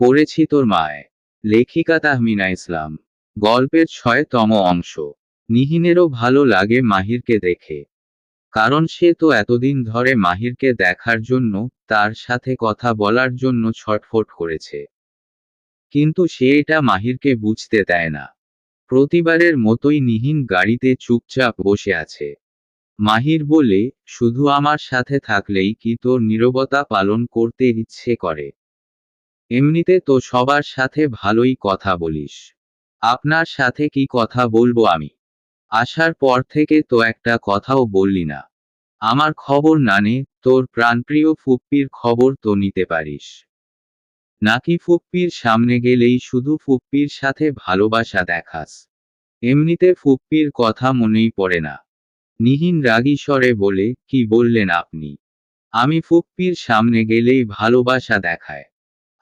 পড়েছি তোর মায়। লেখিকা তাহমিনা ইসলাম। গল্পের ছয়তম অংশ। নিহিনেরও ভালো লাগে মাহিরকে দেখে। কারণ সে তো এতদিন ধরে মাহিরকে দেখার জন্য, তার সাথে কথা বলার জন্য ছটফট করেছে। কিন্তু সে এটা মাহিরকে বুঝতে দেয় না। প্রতিবারের মতোই নিহিন গাড়িতে চুপচাপ বসে আছে। মাহির বলে, শুধু আমার সাথে থাকলেই কি তোর নীরবতা পালন করতে ইচ্ছে করে? এমনিতে তো সবার সাথে ভালোই কথা বলিস। আপনার সাথে কি কথা বলব আমি? আসার পর থেকে তো একটা কথাও বললি না। আমার খবর না নে, তোর প্রাণপ্রিয় ফুপ্পির খবর তো নিতে পারিস। নাকি ফুপ্পির সামনে গেলেই শুধু ফুপ্পির সাথে ভালোবাসা দেখাস? এমনিতে ফুপ্পির কথা মনেই পড়ে না। নিহিন রাগী স্বরে বলে, কি বললেন আপনি? আমি ফুপ্পির সামনে গেলেই ভালোবাসা দেখায়।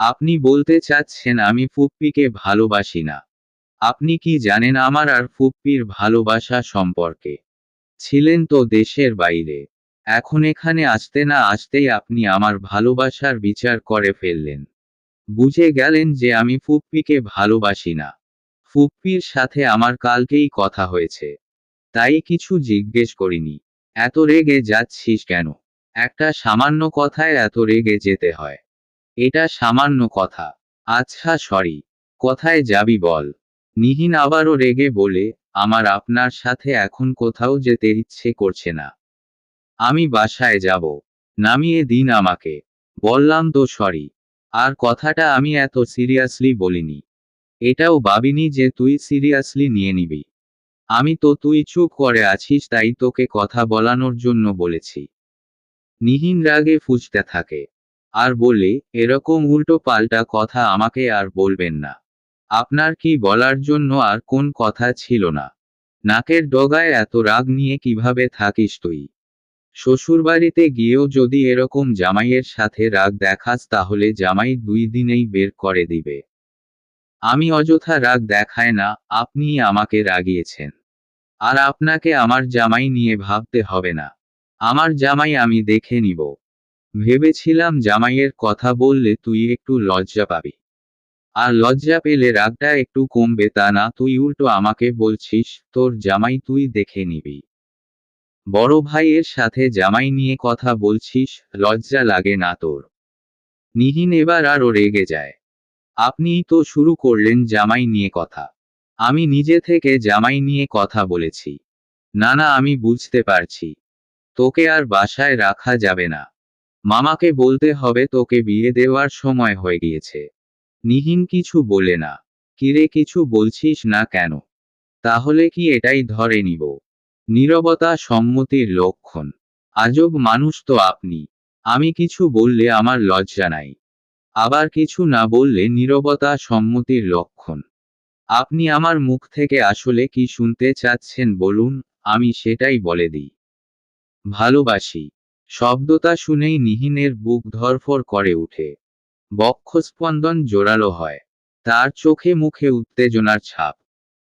আপনি বলতে চাচ্ছেন আমি ফুপ্পিকে ভালোবাসি না। আপনি কি জানেন আমার আর ফুপ্পির ভালোবাসা সম্পর্কে? ছিলেন তো দেশের বাইরে। এখন এখানে আসতে না আসতেই আপনি আমার ভালোবাসার বিচার করে ফেললেন। বুঝে গেলেন যে আমি ফুপ্পিকে ভালোবাসি না। ফুপ্পির সাথে আমার কালকেই কথা হয়েছে। তাই কিছু জিজ্ঞেস করিনি। এত রেগে যাচ্ছিস কেন? একটা সামান্য কথায় এত রেগে যেতে হয়। এটা সামান্য কথা। আচ্ছা সরি কথায় যাবি বল? নিহিন আবারও রেগে বলে, আমার আপনার সাথে এখন কোথাও যেতে ইচ্ছে করছে না। আমি বাসায় যাব। নামিয়ে দিন আমাকে। বললাম তো সরি আর কথাটা আমি এত সিরিয়াসলি বলিনি। এটাও ভাবিনি যে তুই সিরিয়াসলি নিয়ে নিবি। আমি তো তুই চুপ করে আছিস, তাই তোকে কথা বলানোর জন্য বলেছি। নিহিন রাগে ফুসতে থাকে। আর বলে, এরকম উল্টো পাল্টা কথা আমাকে আর বলবেন না। আপনার কি বলার জন্য আর কোন কথা ছিল না? নাকের ডগায় এত রাগ নিয়ে কীভাবে থাকিস তুই? শ্বশুরবাড়িতে গিয়েও যদি এরকম জামাইয়ের সাথে রাগ দেখাস তাহলে জামাই দুই দিনেই বের করে দিবে। আমি অযথা রাগ দেখায় না আপনিই আমাকে রাগিয়েছেন। আর আপনাকে আমার জামাই নিয়ে ভাবতে হবে না। আমার জামাই আমি দেখে নিব। ভেবেছিলাম জামাইয়ের কথা বললে তুই একটু লজ্জা পাবি। আর লজ্জা পেলে রাগটা একটু কমবে তা না, তুই উল্টো আমাকে বলছিস, তোর জামাই তুই দেখে নিবি। বড় ভাইয়ের সাথে জামাই নিয়ে কথা বলছিস, লজ্জা লাগে না তোর। নিহিন এবার আরও রেগে যায়। আপনিই তো শুরু করলেন জামাই নিয়ে কথা। আমি নিজে থেকে জামাই নিয়ে কথা বলেছি। না না, আমি বুঝতে পারছি। তোকে আর বাসায় রাখা যাবে না। মামাকে বলতে হবে তোকে বিয়ে দেওয়ার সময় হয়ে গিয়েছে। নিহিন কিছু বলে না। কিরে কিছু বলছিস না কেন? তাহলে কি এটাই ধরে নিব? নীরবতা সম্মতির লক্ষণ। আজব মানুষ তো আপনি। আমি কিছু বললে আমার লজ্জা নাই। আবার কিছু না বললে নীরবতা সম্মতির লক্ষণ। আপনি আমার মুখ থেকে আসলে কি শুনতে চাচ্ছেন বলুন, আমি সেটাই বলে দিই। ভালোবাসি। শব্দটা শুনেই নিহিনের বুক ধরফর করে উঠে। বক্ষস্পন্দন জোরালো হয়। তার চোখে মুখে উত্তেজনার ছাপ।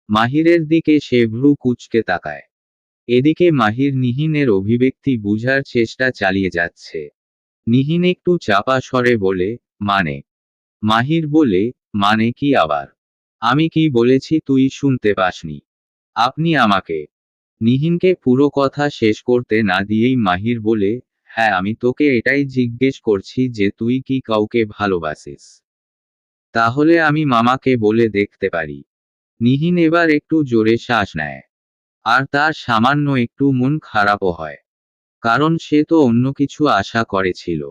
মাহিরের দিকে সে ভ্রু কুচকে তাকায়। এদিকে মাহির নিহিনের অভিব্যক্তি বুঝার চেষ্টা চালিয়ে যাচ্ছে। নিহিন একটু চাপা স্বরে বলে মানে? মাহির বলে মানে কি আবার? আমি কি বলেছি তুই শুনতে পাসনি? আপনি আমাকে নিহিনকে পুরো কথা শেষ করতে না দিয়েই মাহির বলে হ্যাঁ আমি তোকে এটাই জিজ্ঞেস করছি যে তুই কি কাউকে ভালোবাসিস। তাহলে আমি মামাকে বলে দেখতে পারি নিহিন এবার একটু জোরে শ্বাস নেয়। আর তার সামান্য একটু মন খারাপও হয়। কারণ সে তো অন্য কিছু আশা করেছিল।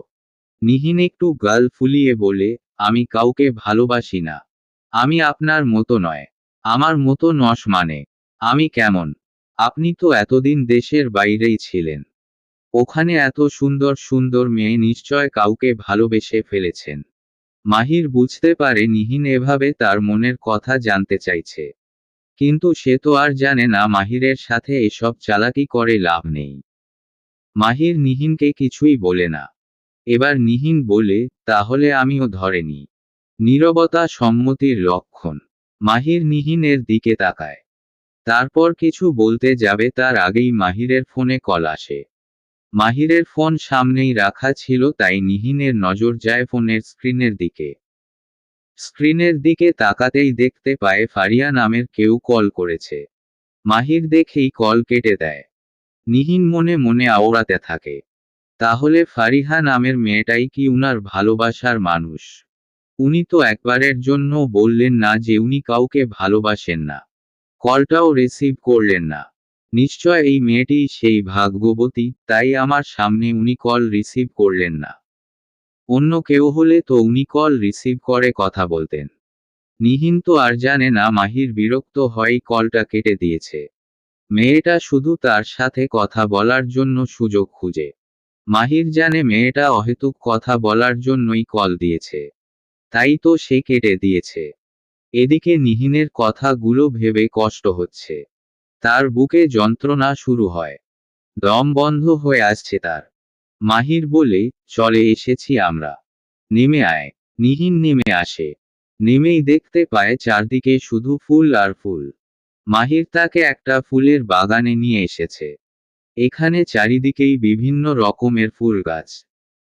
নিহিন একটু গাল ফুলিয়ে বলে, আমি কাউকে ভালোবাসি না। আমি আপনার মতো নয়। আমার মতো নস মানে। আমি কেমন? আপনি তো এতদিন দেশের বাইরেই ছিলেন। ওখানে এত সুন্দর সুন্দর মেয়ে নিশ্চয় কাউকে ভালোবেসে ফেলেছেন। মাহির বুঝতে পারে নিহিন এভাবে তার মনের কথা জানতে চাইছে। কিন্তু সে তো আর জানে না মাহিরের সাথে এসব চালাকি করে লাভ নেই। মাহির নিহিনকে কিছুই বলে না। এবার নিহিন বলে, তাহলে আমিও ধরেনি নীরবতা সম্মতির লক্ষণ। মাহির নিহিনের দিকে তাকায়। তারপর কিছু বলতে যাবে তার আগেই মাহিরের ফোনে কল আসে। মাহিরের ফোন সামনেই রাখা ছিল তাই নিহিনের নজর যায় ফোনের স্ক্রিনের দিকে। স্ক্রিনের দিকে তাকাতেই দেখতে পায় ফারিয়া নামের কেউ কল করেছে। মাহির দেখেই কল কেটে দেয়। নিহিন মনে মনে আওড়াতে থাকে। তাহলে ফারিহা নামের মেয়েটাই কি উনার ভালোবাসার মানুষ? উনি তো একবারের জন্য বললেন না যে উনি কাউকে ভালোবাসেন না। কলটাও রিসিভ করলেন না। নিশ্চয় এই মেয়েটি সেই ভাগ্যবতী, তাই আমার সামনে উনি কল রিসিভ করলেন না। অন্য কেউ হলে তো উনি কল রিসিভ করে কথা বলতেন। নিহিন তো আর জানে না মাহির বিরক্ত হয় কলটা কেটে দিয়েছে। মেয়েটা শুধু তার সাথে কথা বলার জন্য সুযোগ খুঁজে। মাহির জানে মেয়েটা অহেতুক কথা বলার জন্যই কল দিয়েছে। তাই তো সে কেটে দিয়েছে। এদিকে নিহিনের কথাগুলো ভেবে কষ্ট হচ্ছে। তার বুকে যন্ত্রণা শুরু হয়। দম বন্ধ হয়ে আসছে তার। মাহির বলে, চলে এসেছি আমরা। নেমে আয়। নিহিন নেমে আসে। নেমেই দেখতে পায় চারদিকে শুধু ফুল আর ফুল। মাহির তাকে একটা ফুলের বাগানে নিয়ে এসেছে। এখানে চারিদিকেই বিভিন্ন রকমের ফুল গাছ।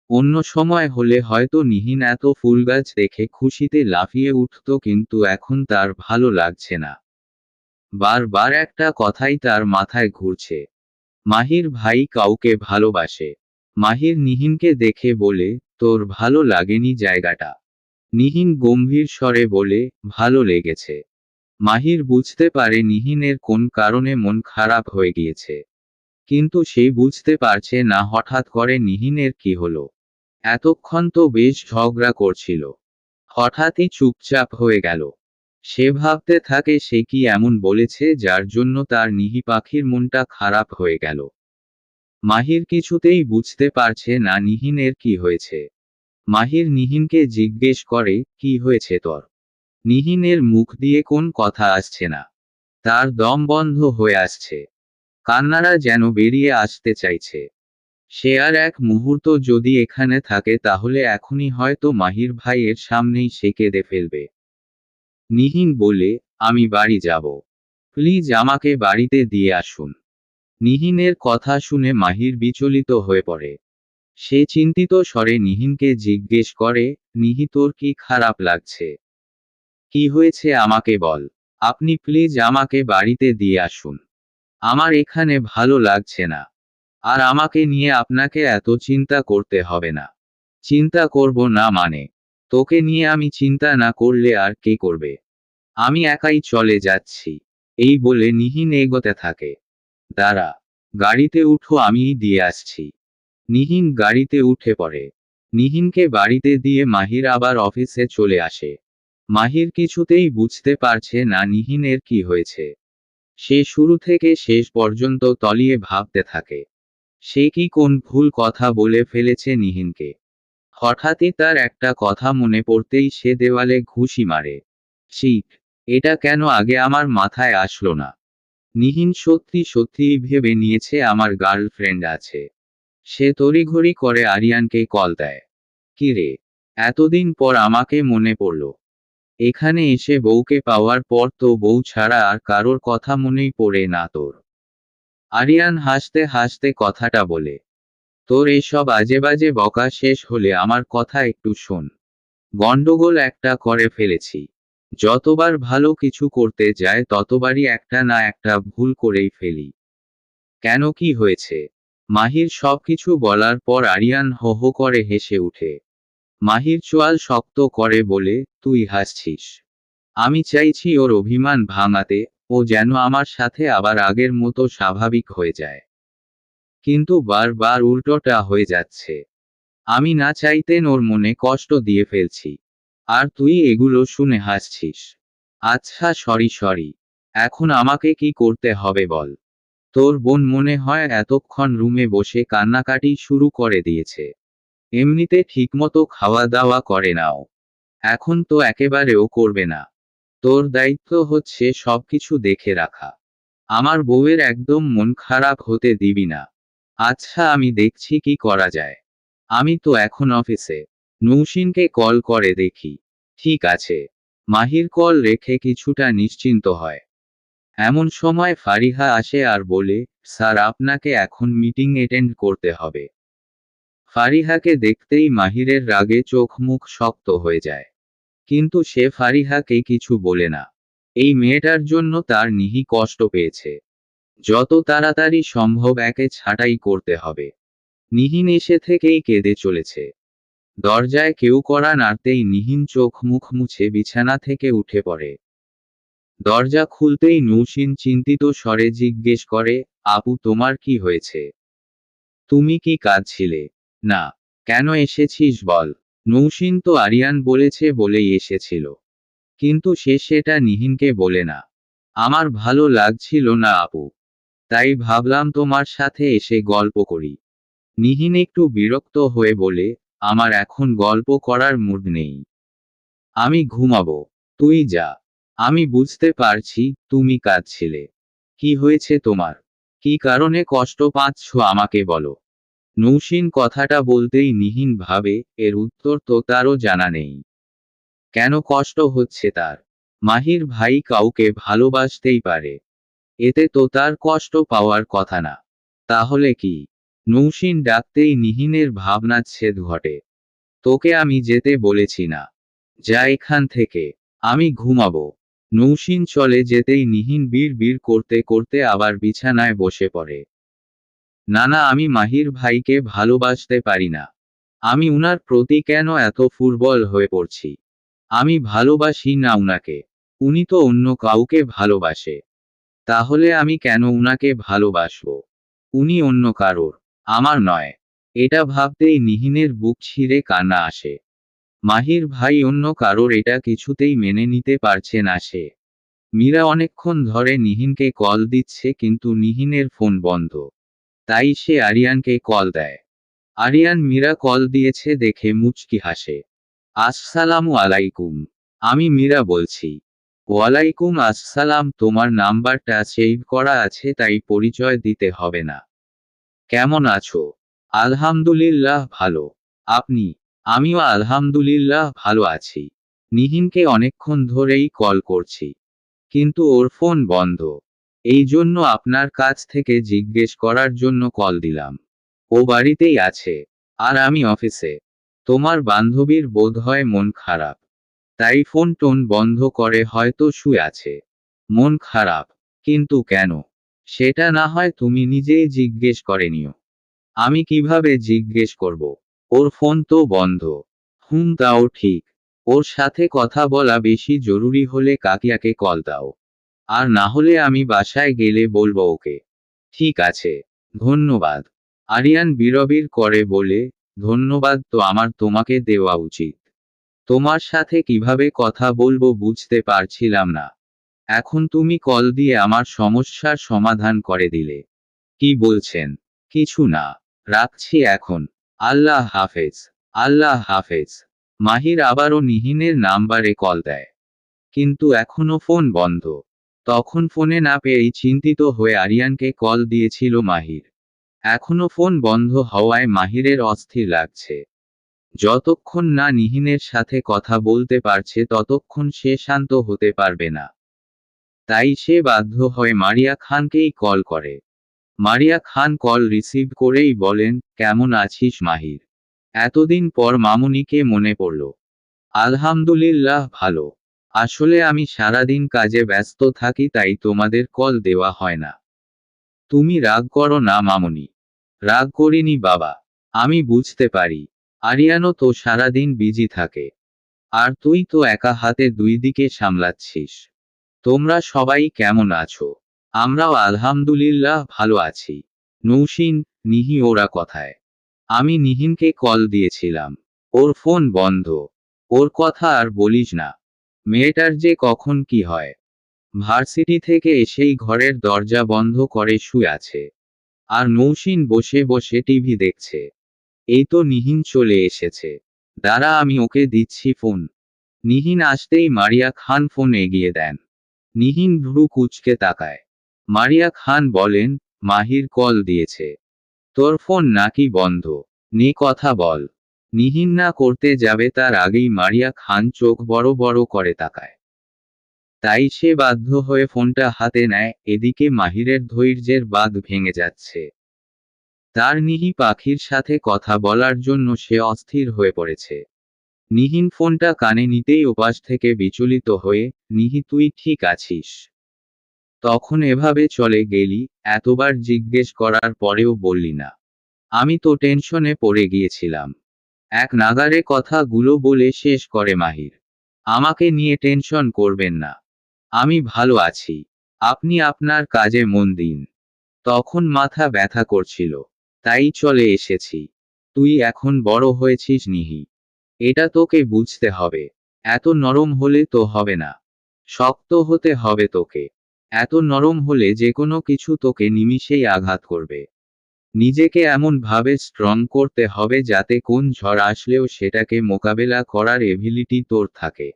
অন্য সময় হলে হয়তো নিহিন এত ফুল গাছ দেখে খুশিতে লাফিয়ে উঠত, কিন্তু এখন তার ভালো লাগছে না। বারবার একটা কথাই তার মাথায় ঘুরছে। মাহির ভাই কাউকে ভালোবাসে। মাহির নিহিনকে দেখে বলে, তোর ভালো লাগেনি জায়গাটা। নিহিন গম্ভীর স্বরে বলে, ভালো লেগেছে। মাহির বুঝতে পারে নিহিনের কোন কারণে মন খারাপ হয়ে গিয়েছে। কিন্তু সে বুঝতে পারছে না হঠাৎ করে নিহিনের কি হলো। এতক্ষণ তো বেশ ঝগড়া করছিল। হঠাৎই চুপচাপ হয়ে গেল। সে ভাবতে থাকে সে কি এমন বলেছে যার জন্য তার নিহি পাখির মনটা খারাপ হয়ে গেল। মাহির কিছুতেই বুঝতে পারছে না নিহিনের কি হয়েছে। মাহির নিহিনকে জিজ্ঞেস করে, কি হয়েছে তোর? নিহিনের মুখ দিয়ে কোন কথা আসছে না। তার দম বন্ধ হয়ে আসছে। কান্নারা যেন বেরিয়ে আসতে চাইছে। সে আর এক মুহূর্ত যদি এখানে থাকে তাহলে এখনই হয়তো মাহির ভাইয়ের সামনেই সে কেঁদে ফেলবে। নিহিন বলে, আমি বাড়ি যাব। প্লিজ আমাকে বাড়িতে দিয়ে আসুন। নিহিনের কথা শুনে মাহির বিচলিত হয়ে পড়ে। সে চিন্তিত স্বরে নিহিনকে জিজ্ঞেস করে, নিহি তোর কি খারাপ লাগছে? কি হয়েছে আমাকে বল। আপনি প্লিজ আমাকে বাড়িতে দিয়ে আসুন। আমার এখানে ভালো লাগছে না। আর আমাকে নিয়ে আপনাকে এত চিন্তা করতে হবে না। চিন্তা করব না মানে তোকে নিয়ে আমি চিন্তা না করলে আর কে করবে? আমি একাই চলে যাচ্ছি। এই বলে নিহিন এগোতে থাকে। দাঁড়া, গাড়িতে উঠো, আমিই দিয়ে আসছি। নিহিন গাড়িতে উঠে পড়ে। নিহিনকে বাড়িতে দিয়ে মাহির আবার অফিসে চলে আসে। মাহির কিছুতেই বুঝতে পারছে না নিহিনের কি হয়েছে। সে শুরু থেকে শেষ পর্যন্ত তলিয়ে ভাবতে থাকে। সে কি কোন ভুল কথা বলে ফেলেছে নিহিনকে? হঠাৎই তার একটা কথা মনে পড়তেই সে দেওয়ালে ঘুষি মারে। শিখ এটা কেন আগে আমার মাথায় আসলো না? নিহিন সত্যি সত্যিই ভেবে নিয়েছে আমার গার্লফ্রেন্ড আছে। সে তড়িঘড়ি করে আরিয়ানকে কল দেয়। কি রে, এতদিন পর আমাকে মনে পড়ল। এখানে এসে বউকে পাওয়ার পর তো বউ ছাড়া আর কারোর কথা মনেই পড়ে না তোর। আরিয়ান হাসতে হাসতে কথাটা বলে, তোর এসব আজে বাজে বকা শেষ হলে আমার কথা একটু শোন। গন্ডগোল একটা করে ফেলেছি। যতবার ভালো কিছু করতে যায় ততবারই একটা না একটা ভুল করেই ফেলি। কেন কি হয়েছে? মাহির সবকিছু বলার পর আরিয়ান হো হো করে হেসে উঠে, মাহির চোয়াল শক্ত করে বলে, তুই হাসছিস। আমি চাইছি ওর অভিমান ভাঙাতে ও যেন আমার সাথে আবার আগের মতো স্বাভাবিক হয়ে যায়। কিন্তু বারবার উল্টোটা হয়ে যাচ্ছে। আমি না চাইতেন ওর মনে কষ্ট দিয়ে ফেলছি। আর তুই এগুলো শুনে হাসছিস। আচ্ছা সরি সরি। এখন আমাকে কি করতে হবে বল। তোর বোন মনে হয় এতক্ষণ রুমে বসে কান্নাকাটি শুরু করে দিয়েছে। এমনিতে ঠিকমতো খাওয়া দাওয়া করে নাও। এখন তো একেবারেও করবে না। তোর দায়িত্ব হচ্ছে সবকিছু দেখে রাখা। আমার বউয়ের একদম মন খারাপ হতে দিবি না। আচ্ছা আমি দেখছি কি করা যায়। আমি তো এখন অফিসে। নৌসিনকে কল করে দেখি। ঠিক আছে। মাহির কল রেখে কিছুটা নিশ্চিন্ত হয়। এমন সময় ফারিহা আসে আর বলে, স্যার, আপনাকে এখন মিটিং অ্যাটেন্ড করতে হবে। ফারিহাকে দেখতেই মাহিরের রাগে চোখ মুখ শক্ত হয়ে যায়। কিন্তু সে ফারিহাকে কিছু বলে না। এই মেয়েটার জন্য তার নিহি কষ্ট পেয়েছে। যত তাড়াতাড়ি সম্ভব একে ছাঁটাই করতে হবে। নিহিন এসে থেকেই কেঁদে চলেছে। দরজায় কেউ করা নাড়তেই নিহিন চোখ মুখ মুছে বিছানা থেকে উঠে পড়ে। দরজা খুলতেই নৌসিন চিন্তিত স্বরে জিজ্ঞেস করে, আপু, তোমার কি হয়েছে? তুমি কি কাঁদছিলে? না। কেন এসেছিস বল? নৌসিন তো আরিয়ান বলেছে বলেই এসেছিল। কিন্তু সে সেটা নিহিনকে বলে না। আমার ভালো লাগছিল না আপু। তাই ভাবলাম তোমার সাথে এসে গল্প করি। নিহিন একটু বিরক্ত হয়ে বলে, আমার এখন গল্প করার মুড নেই। আমি ঘুমাবো। তুই যা। আমি বুঝতে পারছি তুমি কাঁদছিলে। কি হয়েছে তোমার? কি কারণে কষ্ট পাচ্ছ আমাকে বলো। নৌসিন কথাটা বলতেই নিহিন ভাবে এর উত্তর তো তারও জানা নেই। কেন কষ্ট হচ্ছে তার? মাহির ভাই কাউকে ভালোবাসতেই পারে। এতে তো তার কষ্ট পাওয়ার কথা না। তাহলে কি? নৌসিন ডাকতেই নিহিনের ভাবনা ছেদ ঘটে। তোকে আমি যেতে বলেছি না। যা এখান থেকে। আমি ঘুমাবো। নৌসিন চলে যেতেই নিহিন বীর বীর করতে করতে আবার বিছানায় বসে পড়ে। না না, আমি মাহির ভাইকে ভালোবাসতে পারি না। আমি উনার প্রতি কেন এত ফুটবল হয়ে পড়ছি? আমি ভালোবাসি না উনাকে। উনি তো অন্য কাউকে ভালোবাসে। তাহলে আমি কেন উনাকে ভালোবাসবো? উনি অন্য কারোর। আমার নয়। এটা ভাবতেই নিহিনের বুক ছিঁড়ে কান্না আসে। মাহির ভাই অন্য কারোর এটা কিছুতেই মেনে নিতে পারছে না সে। মীরা অনেকক্ষণ ধরে নিহিনকে কল দিচ্ছে কিন্তু নিহিনের ফোন বন্ধ। তাই সে আরিয়ানকে কল দেয়। আরিয়ান মীরা কল দিয়েছে দেখে মুচকি হাসে। আসসালামু আলাইকুম, আমি মীরা বলছি। ওয়ালাইকুম আসসালাম, তোমার নাম্বারটা সেভ করা আছে তাই পরিচয় দিতে হবে না। কেমন আছো? আলহামদুলিল্লাহ ভালো। আপনি? আমিও আলহামদুলিল্লাহ ভালো আছি। নিহিনকে অনেকক্ষণ ধরেই কল করছি। কিন্তু ওর ফোন বন্ধ। এই জন্য আপনার কাছ থেকে জিজ্ঞেস করার জন্য কল দিলাম। ও বাড়িতেই আছে। আর আমি অফিসে। তোমার বান্ধবীর বোধ হয় মন খারাপ। তাই ফোন টোন বন্ধ করে হয়তো শুয়ে আছে। মন খারাপ। কিন্তু কেন? সেটা না হয় তুমি নিজেই জিজ্ঞেস করে নিও। আমি কীভাবে জিজ্ঞেস করব? ওর ফোন তো বন্ধ। হুম, তাও ঠিক। ওর সাথে কথা বলা বেশি জরুরি হলে কাকিয়াকে কল দাও। আর না হলে আমি বাসায় গেলে বলব ওকে। ঠিক আছে, ধন্যবাদ। আরিয়ান বিরবির করে বলে, ধন্যবাদ তো আমার তোমাকে দেওয়া উচিত। তোমার সাথে কীভাবে কথা বলব বুঝতে পারছিলাম না। এখন তুমি কল দিয়ে আমার সমস্যার সমাধান করে দিলে। কি বলছেন? কিছু না। রাখছি এখন। আল্লাহ হাফেজ। আল্লাহ হাফেজ। মাহির আবারও নিহিনের নাম্বারে কল দেয়। কিন্তু এখনও ফোন বন্ধ। তখন ফোনে না পেয়েই চিন্তিত হয়ে আরিয়ানকে কল দিয়েছিল মাহির। এখনও ফোন বন্ধ হওয়ায় মাহিরের অস্থির লাগছে। যতক্ষণ না নিহিনের সাথে কথা বলতে পারছে ততক্ষণ সে শান্ত হতে পারবে না। তাই সে বাধ্য হয়ে মারিয়া খানকেই কল করে। মারিয়া খান কল রিসিভ করেই বলেন, কেমন আছিস মাহির? এতদিন পর মামুনিকে মনে পড়ল। আলহামদুলিল্লাহ ভালো। আসলে আমি সারাদিন কাজে ব্যস্ত থাকি, তাই তোমাদের কল দেওয়া হয় না। তুমি রাগ করো না, মামুনি। রাগ করিনি, বাবা। আমি বুঝতে পারি। আরিয়ানো তো সারাদিন বিজি থাকে। আর তুই তো একা হাতে দুই দিকে সামলাচ্ছিস। তোমরা সবাই কেমন আছো? আমরাও আলহামদুলিল্লাহ ভালো আছি। নৌসিন নিহি ওরা কথায়। আমি নিহিনকে কল দিয়েছিলাম। ওর ফোন বন্ধ। ওর কথা আর বলিস না। মেয়েটার যে কখন কি হয়। ভার্সিটি থেকে এসেই ঘরের দরজা বন্ধ করে শুয়ে আছে। আর নৌসিন বসে বসে টিভি দেখছে। এই তো নিহিন চলে এসেছে। দাঁড়া, আমি ওকে দিচ্ছি ফোন। নিহিন আসতেই মারিয়া খান ফোন এগিয়ে দেন। নিহিন ভ্রু কুচকে তাকায়। মারিয়া খান বলেন, মাহির কল দিয়েছে। তোর ফোন নাকি বন্ধ। নে কথা বল। নিহিন না করতে যাবে তার আগেই মারিয়া খান চোখ বড় বড় করে তাকায়। তাই সে বাধ্য হয়ে ফোনটা হাতে নেয়, এদিকে মাহিরের ধৈর্যের বাঁধ ভেঙে যাচ্ছে। তার নিহি পাখির সাথে কথা বলার জন্য সে অস্থির হয়ে পড়েছে। নিহিন ফোনটা কানে নিতেই ওপাশ থেকে বিচলিত হয়ে, নিহি, তুই ঠিক আছিস? তখন এভাবে চলে গেলি, এতবার জিজ্ঞেস করার পরেও বললি না। আমি তো টেনশনে পড়ে গিয়েছিলাম। এক নাগারে কথাগুলো বলে শেষ করে মাহির। আমাকে নিয়ে টেনশন করবেন না। আমি ভালো আছি। আপনি আপনার কাজে মন দিন। তখন মাথা ব্যথা করছিল। তাই চলে এসেছি। তুই এখন বড় হয়েছিস নিহি। এটা তোকে বুঝতে হবে। এত নরম হলে তো হবে না। শক্ত হতে হবে তোকে। এত নরম হলে যে কোনো কিছু তোকে নিমিষেই আঘাত করবে। নিজেকে এমন ভাবে স্ট্রং করতে হবে যাতে কোন ঝড় আসলেও সেটাকে মোকাবেলা করার এবিলিটি তোর থাকে।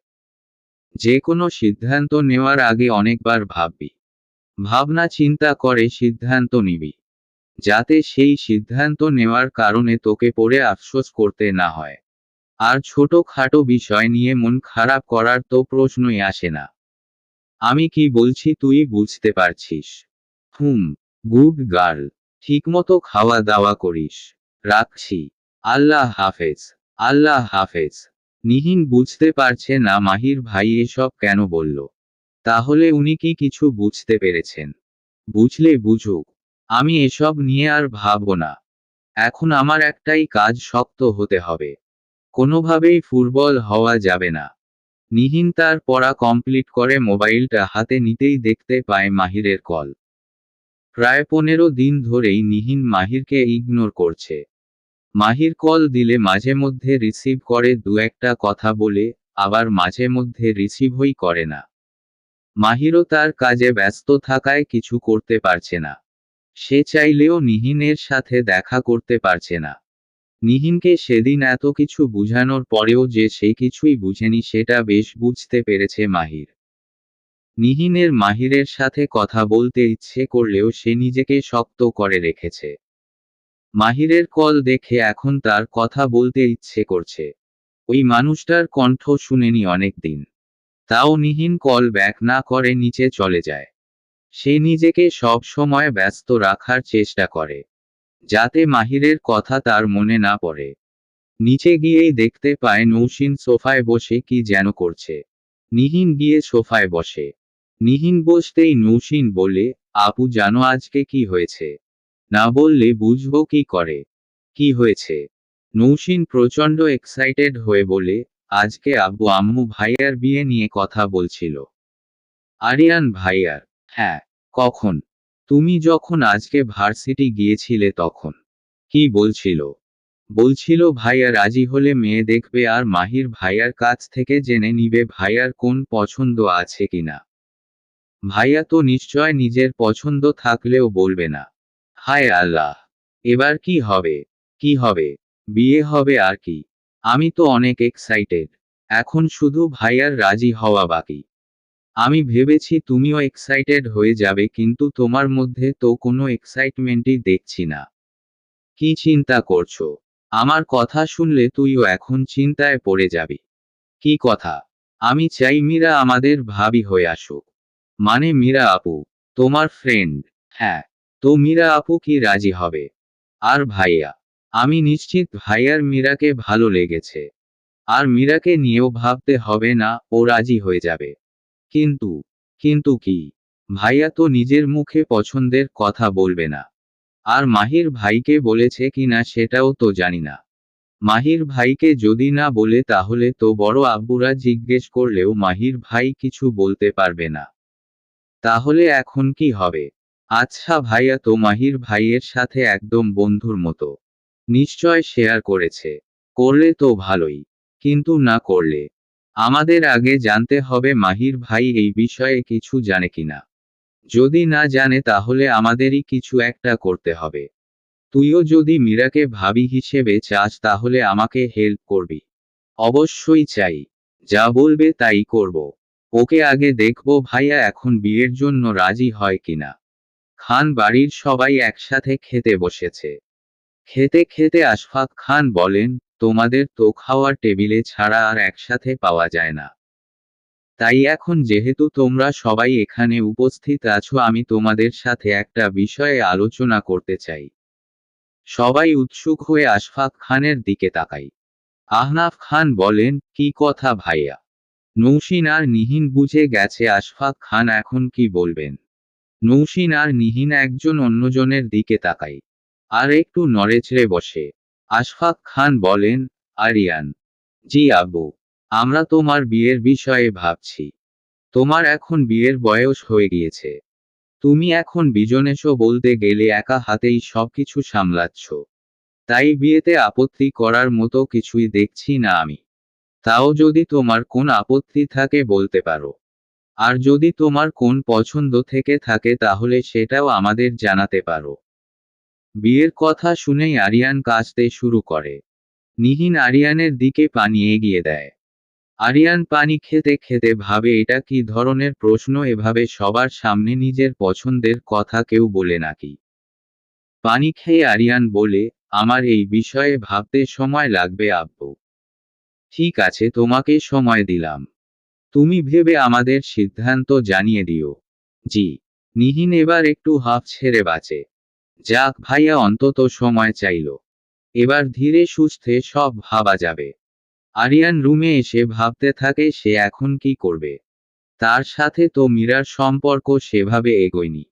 যে কোনো সিদ্ধান্ত নেওয়ার আগে অনেকবার ভাববি। ভাবনা চিন্তা করে সিদ্ধান্ত নিবি। যাতে সেই সিদ্ধান্ত নেওয়ার কারণে তোকে পড়ে আফসোস করতে না হয়। আর ছোট খাটো বিষয় নিয়ে মন খারাপ করার তো প্রশ্নই আসে না। আমি কি বলছি তুই বুঝতে পারছিস। হুম গুড গার্ল ঠিকমতো খাওয়া দাওয়া করিস। রাখছি। আল্লাহ হাফেজ। আল্লাহ হাফেজ। নিহিন বুঝতে পারছে না মাহির ভাই এসব কেন বলল। তাহলে উনি কি কিছু বুঝতে পেরেছেন? বুঝলে বুঝুক। আমি এসব নিয়ে আর ভাবব না। এখন আমার একটাই কাজ শক্ত হতে হবে। কোনোভাবেই ফুটবল হওয়া যাবে না। নিহিন তার পড়া কমপ্লিট করে মোবাইলটা হাতে নিতেই দেখতে পায় মাহিরের কল। প্রায় পনেরো দিন ধরেই নিহিন মাহিরকে ইগনোর করছে। মাহির কল দিলে মাঝে মধ্যে রিসিভ করে দু একটা কথা বলে, আবার মাঝে মধ্যে রিসিভই করে না। মাহিরও তার কাজে ব্যস্ত থাকায় কিছু করতে পারছে না। সে চাইলেও নিহিনের সাথে দেখা করতে পারছে না। নিহিনকে সেদিন এত কিছু বুঝানোর পরেও যে সে কিছুই বুঝেনি সেটা বেশ বুঝতে পেরেছে মাহির। নিহিনের মাহিরের সাথে কথা বলতে ইচ্ছে করলেও সে নিজেকে শক্ত করে রেখেছে। মাহিরের কল দেখে এখন তার কথা বলতে ইচ্ছে করছে। ওই মানুষটার কণ্ঠ শুনেনি অনেকদিন তাও নিহিন কল ব্যাক না করে নিচে চলে যায়। সে নিজেকে সব সময় ব্যস্ত রাখার চেষ্টা করে, যাতে মাহিরের কথা তার মনে না পড়ে। নিচে গিয়েই দেখতে পায় নৌসিন সোফায় বসে কি যেন করছে। নিহিন গিয়ে সোফায় বসে। নিহিন বসতেই নৌসিন বলে, আপু জানো আজকে কি হয়েছে? না বললে বুঝব কি করে। কি হয়েছে? নৌসিন প্রচণ্ড এক্সাইটেড হয়ে বলে, আজকে আব্বু আম্মু ভাইয়ার বিয়ে নিয়ে কথা বলছিল। আরিয়ান ভাইয়ার? হ্যাঁ কখন? তুমি যখন আজকে ভার্সিটি গিয়েছিলে তখন। কি বলছিল? বলছিল ভাইয়া রাজি হলে মেয়ে দেখবে আর মাহির ভাইয়ার কাছ থেকে জেনে নিবে ভাইয়ার কোন পছন্দ আছে কিনা। ভাইয়া তো নিশ্চয় নিজের পছন্দ থাকলেও বলবে না। হায় আল্লাহ, এবার কি হবে? কি হবে? বিয়ে হবে আর কি? আমি তো অনেক এক্সাইটেড এখন শুধু ভাইয়ার রাজি হওয়া বাকি। আমি ভেবেছি তুমিও এক্সাইটেড হয়ে যাবে কিন্তু তোমার মধ্যে তো কোনো এক্সাইটমেন্টই দেখছি না। কি চিন্তা করছ? আমার কথা শুনলে তুইও এখন চিন্তায় পড়ে যাবি। কি কথা? আমি চাই মীরা আমাদের ভাবি হয়ে আসুক। মানে মীরা আপু, তোমার ফ্রেন্ড হ্যাঁ তো মীরা আপু কি রাজি হবে? আর ভাইয়া, আমি নিশ্চিত ভাইয়ার মীরাকে ভালো লেগেছে। আর মীরাকে নিয়েও ভাবতে হবে না, ও রাজি হয়ে যাবে। কিন্তু কিন্তু কি? ভাইয়া তো নিজের মুখে পছন্দের কথা বলবে না। আর মাহির ভাইকে বলেছে কিনা সেটাও তো জানি না। মাহির ভাইকে যদি না বলে তাহলে তো বড় আব্বুরা জিজ্ঞেস করলেও মাহির ভাই কিছু বলতে পারবে না। তাহলে এখন কি হবে? আচ্ছা ভাইয়া, তো মাহির ভাইয়ের সাথে একদম বন্ধুর মতো। নিশ্চয় শেয়ার করেছে। করলে তো ভালোই। কিন্তু না করলে? আমাদের আগে জানতে হবে মাহির ভাই এই বিষয়ে কিছু জানে কিনা। যদি না জানে তাহলে আমাদেরই কিছু একটা করতে হবে। তুইও যদি মীরাকে ভাবি হিসেবে চাস তাহলে আমাকে হেল্প করবি। অবশ্যই চাই। যা বলবে তাই করব। ওকে আগে দেখব ভাইয়া এখন বিয়ের জন্য রাজি হয় কিনা। খান বাড়ির সবাই একসাথে খেতে বসেছে। খেতে খেতে আশফাক খান বলেন, তোমাদের তো খাওয়ার টেবিলে ছাড়া আর একসাথে পাওয়া যায় না। তাই এখন যেহেতু তোমরা সবাই এখানে উপস্থিত আছো, আমি তোমাদের সাথে একটা বিষয়ে আলোচনা করতে চাই। সবাই উৎসুক হয়ে আশফাক খানের দিকে তাকাই আহনাফ খান বলেন, কি কথা ভাইয়া? নৌসিন আর নিহিন বুঝে গেছে আশফাক খান এখন কি বলবেন। নৌসিন আর নিহিন একজন অন্যজনের দিকে তাকাই আর একটু নড়েচড়ে বসে। আশফাক খান বলেন, আরিয়ান, জি আব্বু আমরা তোমার বিয়ের বিষয়ে ভাবছি। তোমার এখন বিয়ের বয়স হয়ে গিয়েছে। তুমি এখন বিজনেশও বলতে গেলে একা হাতেই সবকিছু সামলাচ্ছ। তাই বিয়েতে আপত্তি করার মতো কিছুই দেখছি না আমি। তাও যদি তোমার কোন আপত্তি থাকে বলতে পারো। আর যদি তোমার কোন পছন্দ থেকে থাকে তাহলে সেটাও আমাদের জানাতে পারো। বিয়ের কথা শুনেই আরিয়ান কাঁচতে শুরু করে। নিহিন আরিয়ানের দিকে পানি এগিয়ে দেয়। আরিয়ান পানি খেতে খেতে ভাবে, এটা কি ধরনের প্রশ্ন? এভাবে সবার সামনে নিজের পছন্দের কথা কেউ বলে নাকি? পানি খেয়ে আরিয়ান বলে, আমার এই বিষয়ে ভাবতে সময় লাগবে, আব্বু। ঠিক আছে, তোমাকে সময় দিলাম। তুমি ভেবে আমাদের সিদ্ধান্ত জানিয়ে দিও। জি। নিহিন এবার একটু হাফ ছেড়ে বাঁচে। যাক ভাইয়া অন্তত সময় চাইল। এবার ধীরে সুস্থে সব ভাবা যাবে। আরিয়ান রুমে এসে ভাবতে থাকে সে এখন কি করবে। তার সাথে তো মীরার সম্পর্ক সেভাবে এগোয়নি।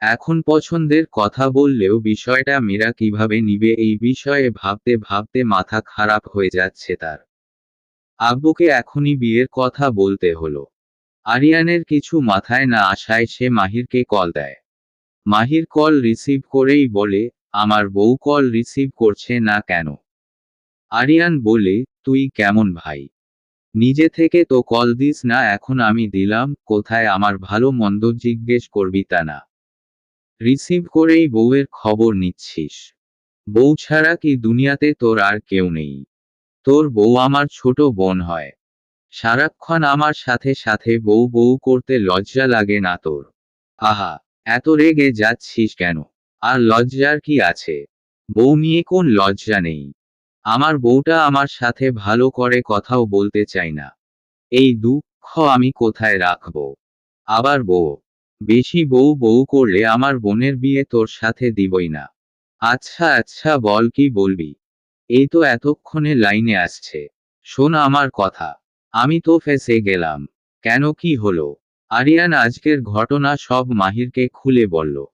এখন পছন্দের কথা বললেও বিষয়টা মীরা কীভাবে নিবে এই বিষয়ে ভাবতে ভাবতে মাথা খারাপ হয়ে যাচ্ছে তার। আব্বুকে এখনই বিয়ের কথা বলতে হলো। আরিয়ানের কিছু মাথায় না আসায় সে মাহিরকে কল দেয়। মাহির কল রিসিভ করেই বলে, আমার বউ কল রিসিভ করছে না কেন? আরিয়ান বলে, তুই কেমন ভাই? নিজে থেকে তো কল দিস না, এখন আমি দিলাম, কোথায় আমার ভালো মন্দ জিজ্ঞেস করবি তা না। রিসিভ করেই বউয়ের খবর নিচ্ছিস। বউ ছাড়া কি দুনিয়াতে তোর আর কেউ নেই? তোর বউ আমার ছোট বোন হয়। সারাক্ষণ আমার সাথে সাথে বউ বউ করতে লজ্জা লাগে না তোর। আহা, এত রেগে যাচ্ছিস কেন? আর লজ্জার কি আছে? বউ নিয়ে কোন লজ্জা নেই। আমার বউটা আমার সাথে ভালো করে কথাও বলতে চাই না। এই দুঃখ আমি কোথায় রাখব? আবার বউ, বেশি বউ বউ করলে আমার বোনের বিয়ে তোর সাথে দিবই না। আচ্ছা আচ্ছা বল কি বলবি? এই তো এতক্ষণে লাইনে আসছে। শোন আমার কথা। আমি তো ফেসে গেলাম। কেন কি হলো? আরিয়ান আজকের ঘটনা সব মাহিরকে খুলে বলল।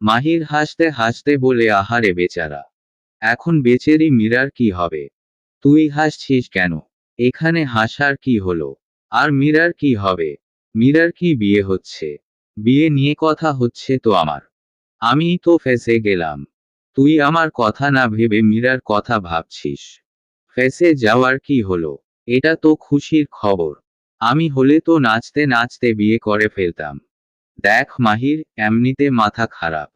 মাহির হাসতে হাসতে বলে, আহারে বেচারা। এখন বেচেরি মীরার কি হবে? তুই হাসছিস কেন? এখানে হাসার কি হলো? আর মীরার কি হবে? মীরার কি বিয়ে হচ্ছে? বিয়ে নিয়ে কথা হচ্ছে তো আমার। আমিই তো ফেসে গেলাম। তুই আমার কথা না ভেবে মীরার কথা ভাবছিস। ফেসে যাওয়ার কি হলো? এটা তো খুশির খবর। আমি হলে তো নাচতে নাচতে বিয়ে করে ফেলতাম। দেখ মাহির, এমনিতে মাথা খারাপ।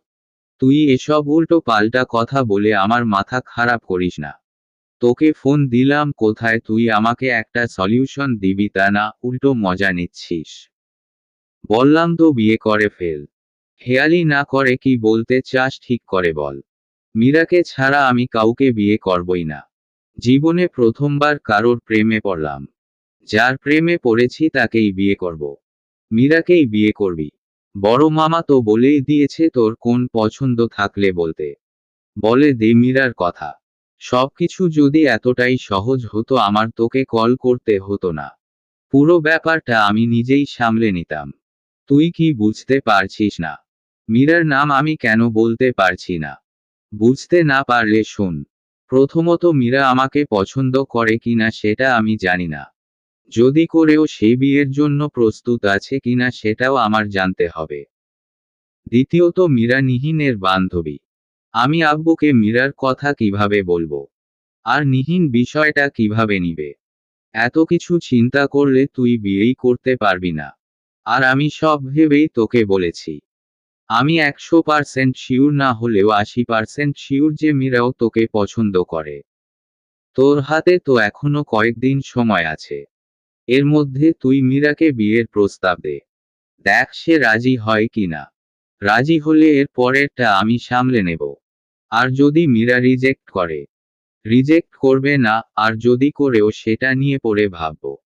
তুই এসব উল্টো পাল্টা কথা বলে আমার মাথা খারাপ করিস না। তোকে ফোন দিলাম, কোথায় তুই আমাকে একটা সলিউশন দিবি তা না উল্টো মজা নিচ্ছিস। বললাম তো বিয়ে করে ফেল। হেয়ালি না করে কি বলতে চাস ঠিক করে বল। মীরাকে ছাড়া আমি কাউকে বিয়ে করবই না। জীবনে প্রথমবার কারোর প্রেমে পড়লাম। যার প্রেমে পড়েছি তাকেই বিয়ে করব। মীরাকেই বিয়ে করবি। বড় মামা তো বলেই দিয়েছে তোর কোন পছন্দ থাকলে বলতে। বলে দে মীরার কথা। সবকিছু যদি এতটাই সহজ হতো আমার তোকে কল করতে হতো না। পুরো ব্যাপারটা আমি নিজেই সামলে নিতাম। তুই কি বুঝতে পারছিস না? মীরার নাম আমি কেন বলতে পারছি না? বুঝতে না পারলে শোন। প্রথমত মীরা আমাকে পছন্দ করে কিনা সেটা আমি জানি না। যদি করেও সে বিয়ের জন্য প্রস্তুত আছে কিনা সেটাও আমার জানতে হবে। দ্বিতীয়ত মীরা নিহিনের বান্ধবী। আমি আব্বুকে মীরার কথা কীভাবে বলব? আর নিহিন বিষয়টা কীভাবে নিবে? এত কিছু চিন্তা করলে তুই বিয়েই করতে পারবি না। আর আমি সব ভেবেই তোকে বলেছি। আমি একশো পার্সেন্ট শিওর না হলেও আশি পার্সেন্ট শিওর যে মীরাও তোকে পছন্দ করে। তোর হাতে তো এখনও কয়েকদিন সময় আছে। এর মধ্যে তুই মীরাকে বিয়ের প্রস্তাব দে। দেখ সে রাজি হয় কিনা। রাজি হলে এর পরেরটা আমি সামলে নেব। আর যদি মীরা রিজেক্ট করে। রিজেক্ট করবে না, আর যদি করেও সেটা নিয়ে পড়ে ভাবব।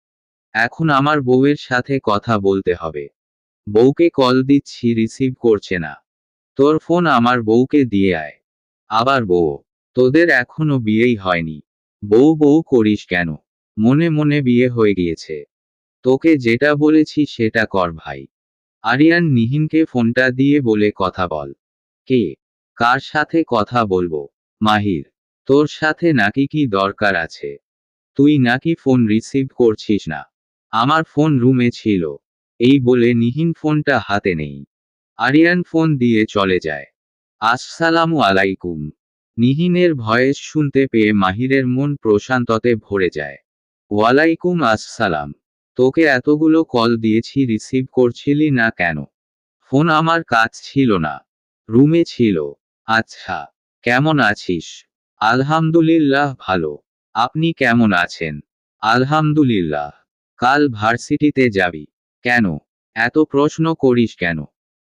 এখন আমার বউয়ের সাথে কথা বলতে হবে। বউকে কল দিচ্ছি রিসিভ করছে না। তোর ফোন আমার বউকে দিয়ে আয়। আবার বউ, তোদের এখনও বিয়েই হয়নি। বউ বউ করিস কেন? মনে মনে বিয়ে হয়ে গিয়েছে। তোকে যেটা বলেছি সেটা কর ভাই। আরিয়ান নিহিনকে ফোনটা দিয়ে বলে কথা বল। কে? কার সাথে কথা বলব? মাহির, তোর সাথে নাকি কি দরকার আছে? তুই নাকি ফোন রিসিভ করছিস না? আমার ফোন রুমে ছিল। এই বলে নিহিন ফোনটা হাতে নেই। আরিয়ান ফোন দিয়ে চলে যায়। আসসালামু আলাইকুম। নিহিনের ভয়েস শুনতে পেয়ে মাহিরের মন প্রশান্ততে ভরে যায়। ওয়ালাইকুম আসসালাম। তোকে এতগুলো কল দিয়েছি, রিসিভ করছিলি না কেন? ফোন আমার কাজ ছিল না। রুমে ছিল। আচ্ছা কেমন আছিস? আলহামদুলিল্লাহ ভালো। আপনি কেমন আছেন? আলহামদুলিল্লাহ। কাল ভার্সিটিতে যাবি। কেন? এত প্রশ্ন করিস কেন?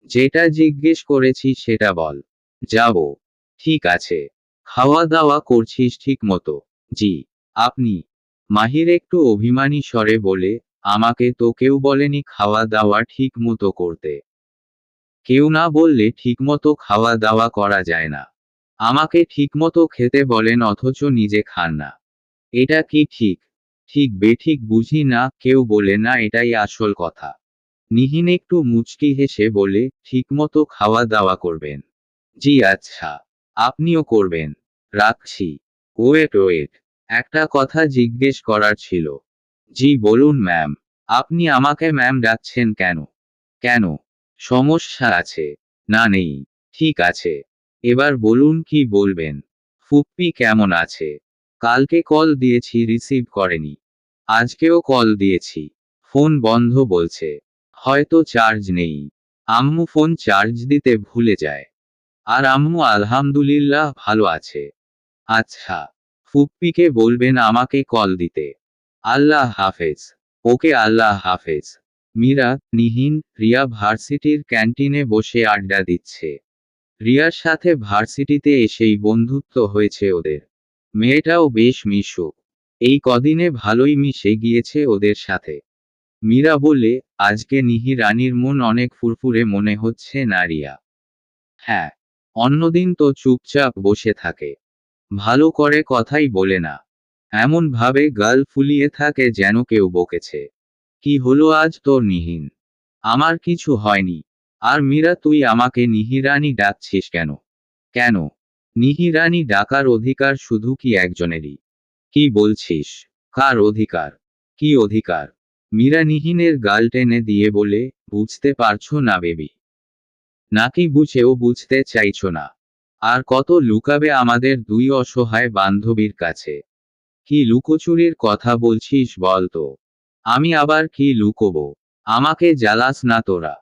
যেটা জিজ্ঞেস করেছি সেটা বল। যাব। ঠিক আছে। খাওয়া দাওয়া করছিস ঠিক মতো জি। আপনি? মাহির একটু অভিমানী স্বরে বলে, আমাকে তো কেউ বলেনি খাওয়া দাওয়া ঠিক মতো করতে। কেউ না বললে ঠিকমতো খাওয়া দাওয়া করা যায় না। আমাকে ঠিকমতো খেতে বলেন অথচ নিজে খান না। এটা কি ঠিক? ঠিক বেঠিক বুঝি না, কেউ বলে না, এটাই আসল কথা। নিহিন একটু মুচকি হেসে বলে, ঠিকমতো খাওয়া দাওয়া করবেন। জি আচ্ছা। আপনিও করবেন। রাখছি। Wait wait. একটা কথা জিজ্ঞেস করার ছিল। জি, বলুন, ম্যাম। আপনি আমাকে ম্যাম ডাকছেন কেন? কেন? সমস্যা আছে। না, নেই। ঠিক আছে। এবার বলুন কি বলবেন? ফুপ্পি কেমন আছে? কালকে কল দিয়েছি, রিসিভ করেনি। আজকেও কল দিয়েছি। ফোন বন্ধ বলছে। হয়তো চার্জ নেই। আম্মু ফোন চার্জ দিতে ভুলে যায়। আর আম্মু আলহামদুলিল্লাহ ভালো আছে। আচ্ছা ফুপ্পিকে বলবেন আমাকে কল দিতে। আল্লাহ হাফেজ। ওকে আল্লাহ হাফেজ। মীরা, নিহিন, রিয়া ভার্সিটির ক্যান্টিনে বসে আড্ডা দিচ্ছে। রিয়ার সাথে ভার্সিটিতে এসেই বন্ধুত্ব হয়েছে ওদের। মেয়েটাও বেশ মিশুক এই কদিনে ভালোই মিশে গিয়েছে ওদের সাথে। মীরা বলে আজকে নিহি রানীর মন অনেক ফুরফুরে মনে হচ্ছে নারিয়া হ্যাঁ অন্যদিন তো চুপচাপ বসে থাকে। ভালো করে কথাই বলে না। এমন ভাবে গাল ফুলিয়ে থাকে যেন কেউ বকেছে। কি হলো আজ তোর নিহীন? আমার কিছু হয়নি। আর মীরা, তুই আমাকে নিহিরানি ডাকছিস কেন? কেন? নিহিরানি ডাকার অধিকার শুধু কি একজনেরই? কি বলছিস? কার অধিকার? কি অধিকার? মীরা নিহিনের গাল টেনে দিয়ে বলে, বুঝতে পারছ না বেবি। নাকি বুঝেও বুঝতে চাইছো না। আর কত লুকাবে আমাদের দুই অসহায় বান্ধবীর কাছে। কি লুকোচুরির কথা বলছিস বল তো। আমি আবার কি লুকোবো? আমাকে জ্বালাস না তোরা।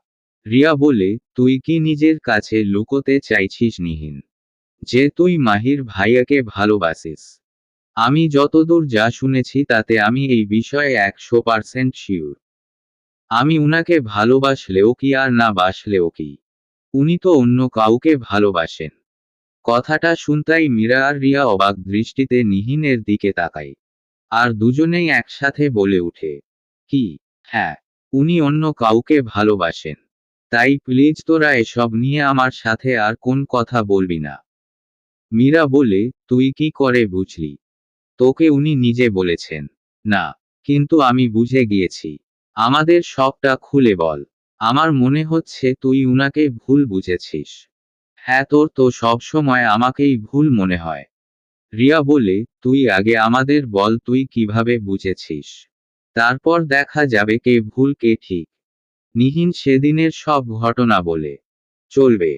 রিয়া বলে, তুই কি নিজের কাছে লুকোতে চাইছিস নিহীন? যে তুই মাহির ভাইয়াকে ভালোবাসিস। আমি যতদূর যা শুনেছি তাতে আমি এই বিষয়ে একশো পার্সেন্ট শিওর। আমি উনাকে ভালোবাসলেও কি আর না বাসলেও কি। উনি তো অন্য কাউকে ভালোবাসেন। কথাটা শুনতাই মীরা আর রিয়া অবাক দৃষ্টিতে নিহিনের দিকে তাকায়। আর দুজনেই একসাথে বলে উঠে কি? হ্যাঁ উনি অন্য কাউকে ভালোবাসেন। তাই প্লিজ তোরা এসব নিয়ে আমার সাথে আর কোন কথা বলবি না। মীরা বলে, তুই কি করে বুঝলি? তোকে উনি নিজে বলেছেন। না, কিন্তু আমি বুঝে গিয়েছি। আমাদের সবটা খুলে বল। আমার মনে হচ্ছে তুই উনাকে ভুল বুঝেছিস। হ্যাঁ তোর তো সবসময় আমাকেই ভুল মনে হয়। রিয়া বলে, তুই আগে আমাদের বল, তুই কীভাবে বুঝেছিস? তারপর দেখা যাবে কে ভুল, কে ঠিক। নিহিন সেদিনের সব ঘটনা বলে, চলবে।